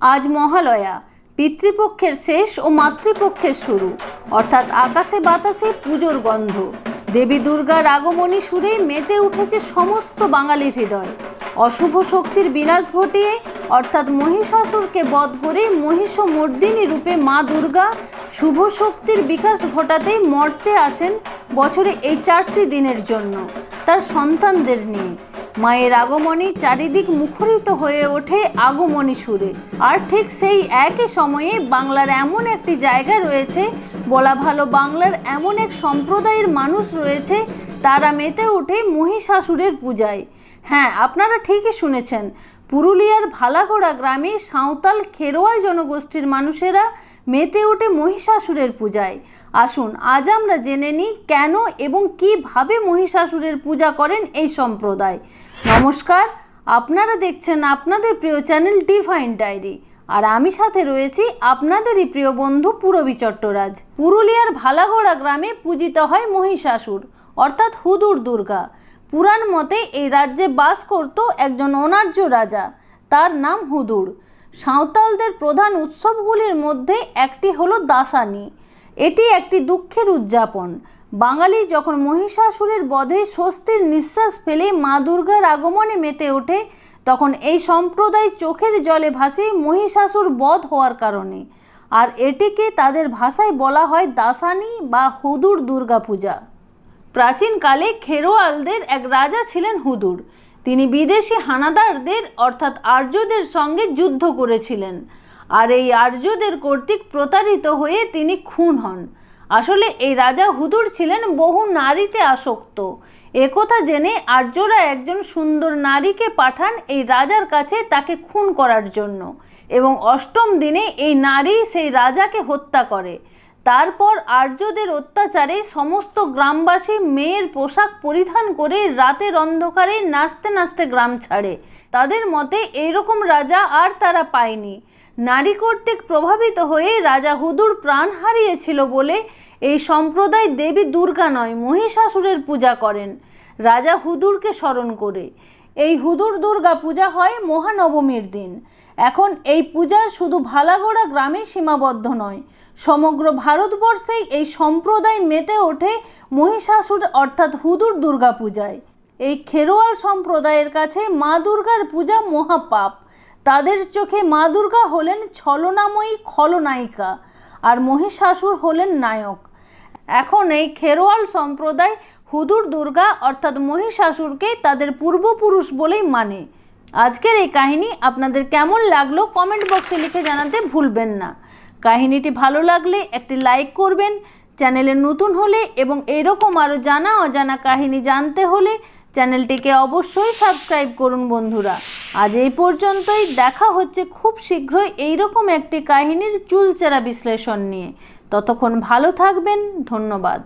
আজ মহালয়া। পিতৃপক্ষের শেষ ও মাতৃপক্ষের শুরু। অর্থাৎ আকাশে বাতাসে পুজোর গন্ধ। দেবী দুর্গার আগমনী সুরে মেতে উঠেছে সমস্ত বাঙালির হৃদয়। অশুভ শক্তির বিনাশ ঘটিয়ে, অর্থাৎ মহিষাসুরকে বধ করে মহিষমর্দিনী রূপে মা দুর্গা শুভ শক্তির বিকাশ ঘটাতে মর্তে আসেন বছরে এই চারটি দিনের জন্য। তার সন্তানদের নিয়ে। মায়ের আগমনী চারিদিক মুখরিত হয়ে ওঠে আগমনী সুরে। আর ঠিক সেই একই সময়ে বাংলার এমন একটি জায়গা রয়েছে, বলা ভালো বাংলার এমন এক সম্প্রদায়ের মানুষ রয়েছে, তারা মেতে ওঠে মহিষাসুরের পূজায়। হ্যাঁ আপনারা ঠিকই শুনেছেন পুরুলিয়ার ভালাগোড়া গ্রামে সাঁওতাল খেরোয়াল জনগোষ্ঠীর মানুষেরা মেতে ওঠে মহিষাসুরের পূজায়। আসুন, আজ আমরা জেনে নিই কেন এবং কীভাবে মহিষাসুরের পূজা করেন এই সম্প্রদায়। নমস্কার, আপনারা দেখছেন আপনাদের প্রিয় চ্যানেল ডিভাইন ডায়েরি। আর আমি সাথে রয়েছি আপনাদেরই প্রিয় বন্ধু পুরবী চট্টরাজ। পুরুলিয়ার ভালাগোড়া গ্রামে পূজিত হয় মহিষাসুর, অর্থাৎ হুদুর দুর্গা। পুরাণ মতে এই রাজ্যে বাস করত একজন অনার্য রাজা। তার নাম হুদুর। সাঁওতালদের প্রধান উৎসবগুলির মধ্যে একটি হলো দাসানি। এটি একটি দুঃখের উদযাপন। বাঙালি যখন মহিষাসুরের বধে স্বস্তির নিঃশ্বাস ফেলে মা দুর্গার আগমনে মেতে ওঠে, তখন এই সম্প্রদায় চোখের জলে ভাসে মহিষাসুর বধ হওয়ার কারণে। আর এটিকে তাদের ভাষায় বলা হয় দাসানি বা হুদুর দুর্গাপূজা। প্রাচীনকালে খেরোয়ালদের এক রাজা ছিলেন হুদুর। তিনি বিদেশি হানাদারদের, অর্থাৎ আর্যদের সঙ্গে যুদ্ধ করেছিলেন। আর এই আর্যদের কর্তৃক প্রতারিত হয়ে তিনি খুন হন। আসলে এই রাজা হুদুর ছিলেন বহু নারীতে আসক্ত। একথা জেনে আর্যরা একজন সুন্দর নারীকে পাঠান এই রাজার কাছে তাকে খুন করার জন্য। এবং অষ্টম দিনে এই নারী সেই রাজাকে হত্যা করে। তারপর আর্যদের অত্যাচারে সমস্ত গ্রামবাসী মেয়ের পোশাক পরিধান করে রাতের অন্ধকারে নাচতে নাচতে গ্রাম ছাড়ে। তাদের মতে এইরকম রাজা আর তারা পায়নি। নারী কর্তৃক প্রভাবিত হয়ে রাজা হুদুর প্রাণ হারিয়েছিল বলে এই সম্প্রদায় দেবী দুর্গা নয়, মহিষাসুরের পূজা করেন। রাজা হুদুরকে স্মরণ করে। এই হুদুর দুর্গা পূজা হয় মহানবমীর দিন। এখন এই পূজা শুধু ভালাগোড়া গ্রামে সীমাবদ্ধ নয়, সমগ্র ভারতবর্ষেই এই সম্প্রদায় মেতে ওঠে মহিষাসুর অর্থাৎ হুদুর দুর্গা পূজায়। এই খেরোয়াল সম্প্রদায়ের কাছে মা দুর্গার পূজা মহাপাপ। তাদের চোখে মা দুর্গা হলেন ছলনাময়ী খলনায়িকা আর মহিষাসুর হলেন নায়ক। এখন এই খেরোয়াল সম্প্রদায় হুদুর দুর্গা অর্থাৎ মহিষাসুরকে তাদের পূর্বপুরুষ বলেই মানে। আজকের এই কাহিনী আপনাদের কেমন লাগল কমেন্ট বক্সে লিখে জানাতে ভুলবেন না। কাহিনীটি ভালো লাগলে একটি লাইক করবেন, চ্যানেলে নতুন হলে এবং এরকম আরও জানা অজানা কাহিনী জানতে হলে চ্যানেলটিকে অবশ্যই সাবস্ক্রাইব করুন বন্ধুরা। আজ এই পর্যন্তই, দেখা হচ্ছে খুব শীঘ্রই এইরকম একটি কাহিনীর চুলচেরা বিশ্লেষণ নিয়ে। ততক্ষণ ভালো থাকবেন, ধন্যবাদ।